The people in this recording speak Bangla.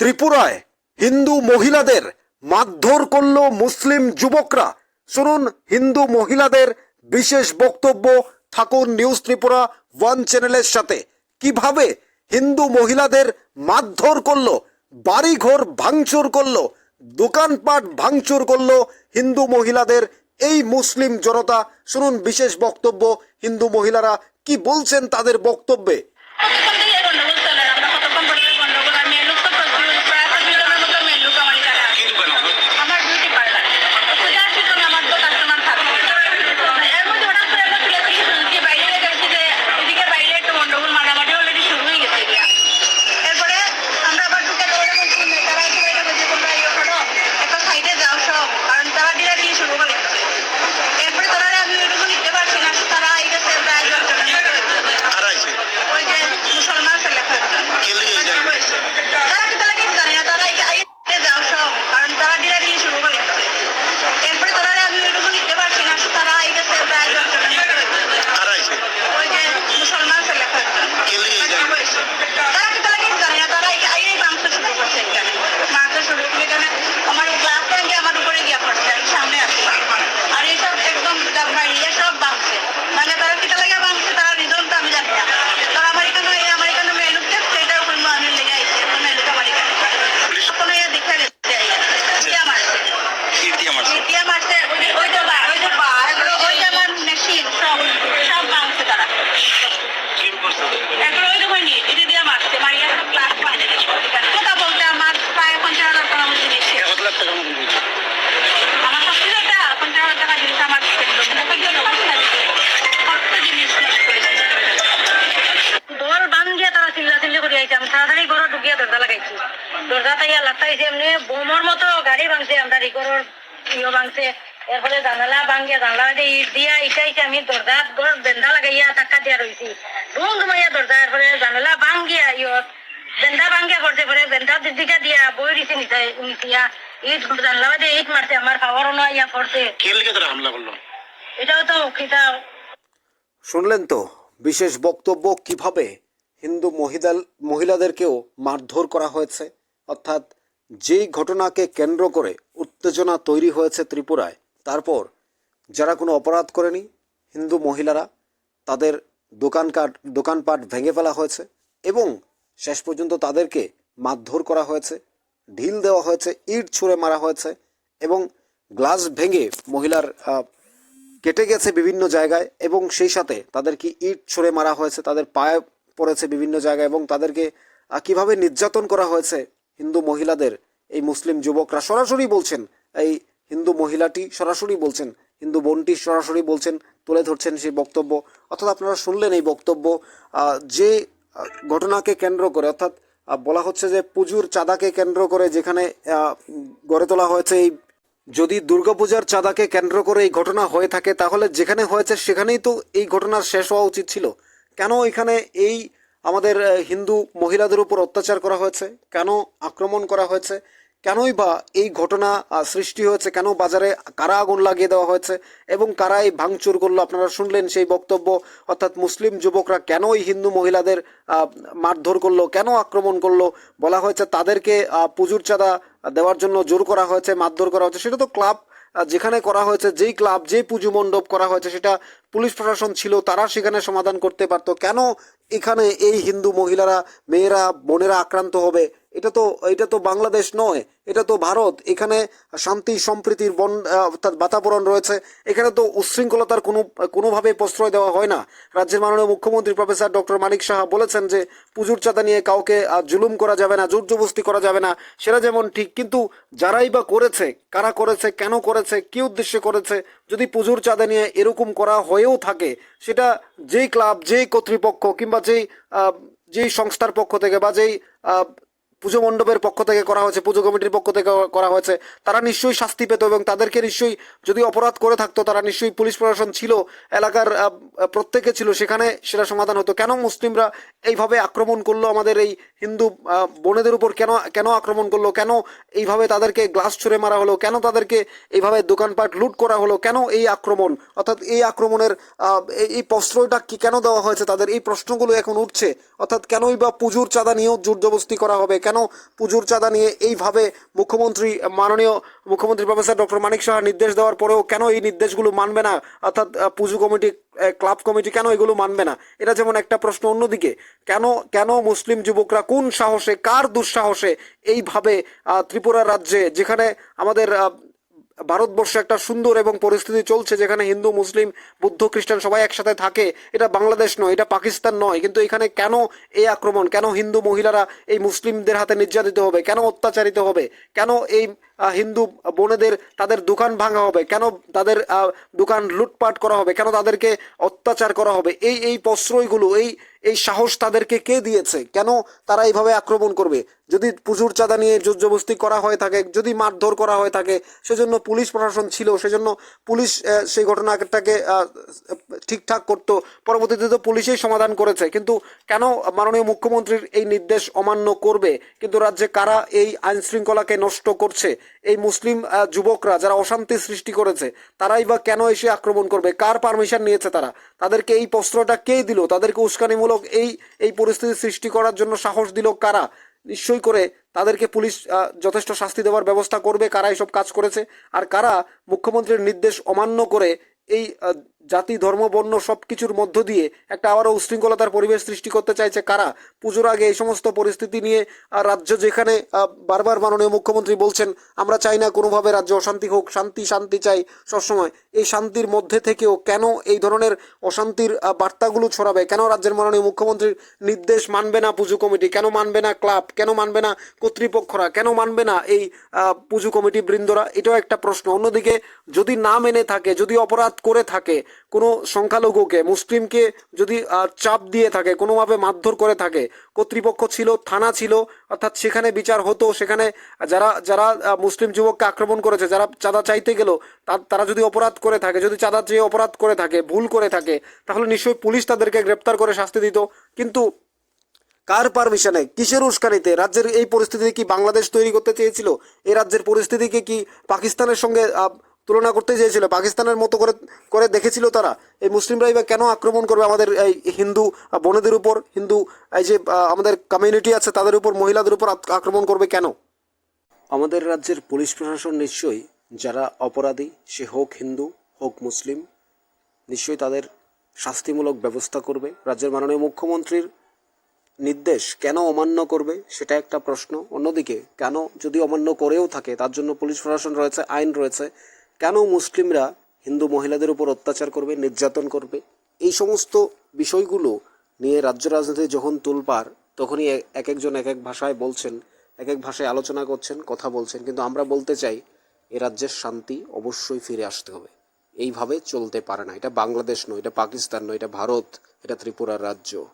ত্রিপুরায় হিন্দু মহিলাদের মারধর করল মুসলিম যুবকরা। শুনুন, হিন্দু মহিলাদের বিশেষ বক্তব্য ঠাকুর নিউজ ত্রিপুরা ওয়ান চ্যানেলের সাথে। কীভাবে হিন্দু মহিলাদের মারধর করল, বাড়িঘর ভাঙচুর করল, দোকানপাট ভাঙচুর করল হিন্দু মহিলাদের, এই মুসলিম জনতা? শুনুন, বিশেষ বক্তব্য হিন্দু মহিলারা কি বলছেন তাদের বক্তব্যে কতক্ষণ থেকে গন্ডগোল চলে আমরা কতক্ষণ পর্যন্ত গন্ডগোল আর মেয়ে লোক তো প্রচুর প্রায় পঁচিশ জনের মতো মেয়ে লোক আমার এখানে আছে। আমার বিউটি পার্লার পূজা আসছিল আমার তো কাস্টমার থাকবে এর মধ্যে হঠাৎ করে একটা ছেলে থেকে শুনছি বাইরে দেখছি যে এদিকে বাইরে একটা গন্ডগোল মারামারি অলরেডি শুরু হয়ে গেছে এগুলা। এরপরে আমরা আবার ঢুকে দৌড়ে বলছি তারা একটু বাইরে বলছে তোমরা ইয়ে করো একটা সাইডে যাও সব কারণ তারা ডিলা দিয়ে শুরু করে দিচ্ছে। এরপরে তারা আমি ওইটুকু নিতে পারছি না তারা এই গেছে প্রায় দশজনের মতো হারাইছে ওই যে মুসলমান ছেলে কে লিয়ে যায়? তারা কি তারা কিছু জানে না তারা এই আইতে যাও সব কারণ তারা ডিলা দিয়ে শুরু করে দিচ্ছে। এরপরে তারা আমি ওইটুকু নিতে পারছি না তারা এই গেছে প্রায় দশজনের মতো হারাইছে ওই যে মুসলমান ছেলে কে লিয়ে যায়? তারা কি তারা কিছু জানে না তারা এই আইয়ে মাংস শুরু করছে এখানে মাংস শুরু করে এখানে আমার গ্লাস ট্যাঙ্কে আমার উপরে গিয়া পড়ছে আমি সামনে আসছি আর এইসব একদম ইয়ে সব বাঁধছে মানে তারা কি লাগে বাঁধছে তারা রিজন তো আমি জানি না তারা আমার এখানে এই আমার এখানে মেলুক দেখছে এটার উপর আমি লেগে আইছি এখন মেলুক আমার এখানে কোনো ইয়ে দেখে গেছে ইয়ে মারছে কি দিয়ে মারছে ইয়ে মারছে ওই যে ওই যে বা ওই যে বা ওই যে আমার মেশিন সব সব বাঁধছে তারা কি করছে এখন ওই রকমই নিয়ে এটা দিয়ে মারছে মারিয়া সব ক্লাস পায় কথা বলতে আমার প্রায় পঞ্চাশ হাজার টাকা মতো জিনিস ছিল। কত লাখ টাকা মতো দিয়েছে আমার সব কিছু একটা পঞ্চাশ হাজার টাকা জিনিস আমার কত জিনিস নষ্ট করে দিয়েছে। দর বান দিয়ে তারা চিল্লা চিল্লি করে আইছে আমি তাড়াতাড়ি ঘরে ঢুকিয়ে দরজা লাগাইছি। দরজা তাইয়া লাগাইছে এমনি বোমর মতো গাড়ি ভাঙছে আমরা ইয়ে ভাঙছে। এর ফলে জানালা ভাঙিয়া জানালা দিয়ে ইট দিয়া ইটাইছে আমি দরজা ঘর বেন্দা লাগাইয়া টাকা দিয়া ধুমাইয়া দরজা এর ফলে জানালা ভাঙিয়া ইয়ত বেন্দা ভাঙিয়া পড়ছে পরে বেন্দা দিদিকা দিয়া বই দিছে নিচিয়া। ইট জানলা দিয়ে ইট মারছে আমার খাওয়ারও নয় ইয়া পড়ছে কে লিগে তারা হামলা করল এটাও তো খিতা শুনলেন তো বিশেষ বক্তব্য কীভাবে হিন্দু মহিলা মহিলাদেরকেও মারধর করা হয়েছে। অর্থাৎ যেই ঘটনাকে কেন্দ্র করে উত্তেজনা তৈরি হয়েছে ত্রিপুরায়, তারপর যারা কোনো অপরাধ করেনি হিন্দু মহিলারা, তাদের দোকানকাট দোকানপাট ভেঙে ফেলা হয়েছে এবং শেষ পর্যন্ত তাদেরকে মারধর করা হয়েছে, ঢিল দেওয়া হয়েছে, ইট ছুঁড়ে মারা হয়েছে এবং গ্লাস ভেঙে মহিলার কেটে গেছে বিভিন্ন জায়গায় এবং সেই সাথে তাদেরকে ইট ছুঁড়ে মারা হয়েছে, তাদের পায়ে পড়েছে বিভিন্ন জায়গায় এবং তাদেরকে কীভাবে নির্যাতন করা হয়েছে হিন্দু মহিলাদের? এই মুসলিম যুবকরা সরাসরি বলছেন, এই হিন্দু মহিলাটি সরাসরি বলছেন, হিন্দু বোনটি সরাসরি বলছেন, তুলে ধরছেন সেই বক্তব্য। অর্থাৎ আপনারা শুনলেন এই বক্তব্য যে ঘটনাকে কেন্দ্র করে, অর্থাৎ বলা হচ্ছে যে পুজোর চাঁদাকে কেন্দ্র করে যেখানে গড়ে তোলা হয়েছে এই, যদি দুর্গাপূজার চাঁদাকে কেন্দ্র করে এই ঘটনা হয়ে থাকে, তাহলে যেখানে হয়েছে সেখানেই তো এই ঘটনার শেষ হওয়া উচিত ছিল। কেন এখানে এই আমাদের হিন্দু মহিলাদের উপর অত্যাচার করা হয়েছে? কেন আক্রমণ করা হয়েছে? কেনই বা এই ঘটনা সৃষ্টি হয়েছে? কেন বাজারে কারা আগুন লাগিয়ে দেওয়া হয়েছে? এবং কারা এই ভাঙচুর করল? আপনারা শুনলেন সেই বক্তব্য, অর্থাৎ মুসলিম যুবকরা কেন এই হিন্দু মহিলাদের মারধর করল? কেন আক্রমণ করল? বলা হয়েছে তাদেরকে পুজোর চাঁদা দেওয়ার জন্য জোর করা হয়েছে, মারধর করা হয়েছে। সেটা তো ক্লাব যেখানে করা হয়েছে, যেই ক্লাব, যেই পুজো মণ্ডপ করা হয়েছে, সেটা পুলিশ প্রশাসন ছিল, তারা সেখানে সমাধান করতে পারতো। কেন এখানে এই হিন্দু মহিলারা, মেয়েরা, বোনেরা আক্রান্ত হবে? এটা তো এটা তো বাংলাদেশ নয়, এটা তো ভারত। এখানে শান্তি, সম্প্রীতির বন অর্থাৎ বাতাবরণ রয়েছে। এখানে তো উচ্ছৃঙ্খলতার কোনো কোনোভাবে প্রশ্রয় দেওয়া হয় না। রাজ্যের মাননীয় মুখ্যমন্ত্রী প্রফেসর ডক্টর মানিক সাহা বলেছেন যে, পুজোর চাঁদা নিয়ে কাউকে জুলুম করা যাবে না, জোর জবস্তি করা যাবে না। সেটা যেমন ঠিক, কিন্তু যারাই বা করেছে, কারা করেছে, কেন করেছে, কি উদ্দেশ্যে করেছে, যদি পুজোর চাঁদা নিয়ে এরকম করা হয়েও থাকে, সেটা যেই ক্লাব, যেই কর্তৃপক্ষ কিংবা যেই যেই সংস্থার পক্ষ থেকে বা যেই পুজো মণ্ডপের পক্ষ থেকে করা হয়েছে, পুজো কমিটির পক্ষ থেকে করা হয়েছে, তারা নিশ্চয়ই শাস্তি পেত এবং তাদেরকে নিশ্চয়ই যদি অপরাধ করে থাকতো, তারা নিশ্চয়ই পুলিশ প্রশাসন ছিল, এলাকার প্রত্যেকে ছিল, সেখানে সেটা সমাধান হতো। কেন মুসলিমরা এইভাবে আক্রমণ করল আমাদের এই হিন্দু বোনেদের উপর? কেন কেন আক্রমণ করল? কেন এইভাবে তাদেরকে গ্লাস ছুঁড়ে মারা হলো? কেন তাদেরকে এইভাবে দোকানপাট লুট করা হলো? কেন এই আক্রমণ? অর্থাৎ এই আক্রমণের এই- এই প্রশ্রয়টা কি, কেন দেওয়া হয়েছে? তাদের এই প্রশ্নগুলো এখন উঠছে। অর্থাৎ কেনই বা পুজোর চাঁদা নিয়েও জোর জবস্তি করা হবে? কেন পুজোর চাঁদা নিয়ে এইভাবে মুখ্যমন্ত্রী, মাননীয় মুখ্যমন্ত্রী প্রফেসর ডক্টর মানিক সাহার নির্দেশ দেওয়ার পরেও কেন এই নির্দেশগুলো মানবে না? অর্থাৎ পুজো কমিটি ক্লাব কমিটি কেন এগুলো মানবে না? এটা যেমন একটা প্রশ্ন অন্যদিকে। কেন কেন মুসলিম যুবকরা কোন সাহসে, কার দুঃসাহসে এইভাবে ত্রিপুরা রাজ্যে, যেখানে আমাদের ভারতবর্ষে একটা সুন্দর এবং পরিস্থিতি চলছে যেখানে হিন্দু, মুসলিম, বুদ্ধ, খ্রিস্টান সবাই একসাথে থাকে। এটা বাংলাদেশ নয়, এটা পাকিস্তান নয়। কিন্তু এখানে কেন এই আক্রমণ? কেন হিন্দু মহিলারা এই মুসলিমদের হাতে নির্যাতিত হবে? কেন অত্যাচারিত হবে? কেন এই হিন্দু বোনেদের তাদের দোকান ভাঙা হবে। কেন তাদের দোকান লুটপাট করা হবে? কেন তাদেরকে অত্যাচার করা হবে? এই এই প্রশ্রয়গুলো, এই এই সাহস তাদেরকে কে দিয়েছে? কেন তারা এইভাবে আক্রমণ করবে? যদি পুজোর চাঁদা নিয়ে জোরজবস্তি করা হয়ে থাকে, যদি মারধর করা হয়ে থাকে, সেজন্য পুলিশ প্রশাসন ছিল, সেজন্য পুলিশ সেই ঘটনাটাকে ঠিকঠাক করতো। পরবর্তীতে তো পুলিশেই সমাধান করেছে। কিন্তু কেন মাননীয় মুখ্যমন্ত্রীর এই নির্দেশ অমান্য করবে? কিন্তু রাজ্যে কারা এই আইন শৃঙ্খলাকে নষ্ট করছে? এই মুসলিম যুবকরা যারা অশান্তি সৃষ্টি করেছে, তারাই বা কেন এসে আক্রমণ করবে? কার পারমিশন নিয়েছে তারা? তাদেরকে এই প্রশ্নটা কে দিল? তাদেরকে উস্কানিমূলক এই এই পরিস্থিতি সৃষ্টি করার জন্য সাহস দিল কারা? নিশ্চয়ই করে তাদেরকে পুলিশ যথেষ্ট শাস্তি দেওয়ার ব্যবস্থা করবে কারা এইসব কাজ করেছে? আর কারা মুখ্যমন্ত্রীর নির্দেশ অমান্য করে এই জাতি, ধর্ম, বর্ণ সব কিছুর মধ্য দিয়ে একটা আবারও উশৃঙ্খলতার পরিবেশ সৃষ্টি করতে চাইছে কারা? পুজোর আগে এই সমস্ত পরিস্থিতি নিয়ে রাজ্য যেখানে বারবার মাননীয় মুখ্যমন্ত্রী বলছেন, আমরা চাই না কোনোভাবে রাজ্য অশান্তি হোক, শান্তি শান্তি চাই সবসময়। এই শান্তির মধ্যে থেকেও কেন এই ধরনের অশান্তির বার্তাগুলো ছড়াবে? কেন রাজ্যের মাননীয় মুখ্যমন্ত্রীর নির্দেশ মানবে না পুজো কমিটি? কেন মানবে না ক্লাব? কেন মানবে না কর্তৃপক্ষরা? কেন মানবে না এই পুজো কমিটি বৃন্দরা? এটাও একটা প্রশ্ন। অন্যদিকে যদি না মেনে থাকে, যদি অপরাধ করে থাকে কোনো সংখ্যালঘুকে, মুসলিমকে যদি চাপ দিয়ে থাকে, কোনোভাবে মারধর করে থাকে, কর্তৃপক্ষ ছিল, থানা ছিল, অর্থাৎ সেখানে বিচার হতো, সেখানে যারা যারা মুসলিম যুবককে আক্রমণ করেছে, যারা চাঁদা চাইতে গেল তারা যদি অপরাধ করে থাকে, যদি চাঁদা চেয়ে অপরাধ করে থাকে, ভুল করে থাকে, তাহলে নিশ্চয়ই পুলিশ তাদেরকে গ্রেপ্তার করে শাস্তি দিত। কিন্তু কার পারমিশনে, কিসের উস্কানিতে, রাজ্যের এই পরিস্থিতি কি বাংলাদেশ তৈরি করতে চেয়েছিল? এই রাজ্যের পরিস্থিতিকে কি পাকিস্তানের সঙ্গে তুলনা করতে চেয়েছিল। পাকিস্তানের মতো করে করে দেখেছিল তারা। এই মুসলিমরাই বা কেন আক্রমণ করবে? আমাদের এই হিন্দু বোনেদের উপর, হিন্দু, এই যে আমাদের কমিউনিটি আছে, তাদের উপর, মহিলাদের উপর আক্রমণ করবে কেন? আমাদের রাজ্যের পুলিশ প্রশাসন নিশ্চয়ই, যারা অপরাধী, সে হোক হিন্দু, হোক মুসলিম, নিশ্চয়ই তাদের শাস্তিমূলক ব্যবস্থা করবে। রাজ্যের মাননীয় মুখ্যমন্ত্রীর নির্দেশ কেন অমান্য করবে, সেটা একটা প্রশ্ন। অন্যদিকে, কেন যদি অমান্য করেও থাকে, তার জন্য পুলিশ প্রশাসন রয়েছে, আইন রয়েছে কেন মুসলিমরা হিন্দু মহিলাদের উপর অত্যাচার করবে, নির্যাতন করবে? এই সমস্ত বিষয়গুলো নিয়ে রাজ্য রাজনীতি যখন তুলপার, তখনই এক একজন এক এক ভাষায় বলছেন, এক এক ভাষায় আলোচনা করছেন, কথা বলছেন। কিন্তু আমরা বলতে চাই, এ রাজ্যের শান্তি অবশ্যই ফিরে আসতে হবে। এইভাবে চলতে পারে না। এটা বাংলাদেশ নয়, এটা পাকিস্তান নয়, এটা ভারত, এটা ত্রিপুরার রাজ্য।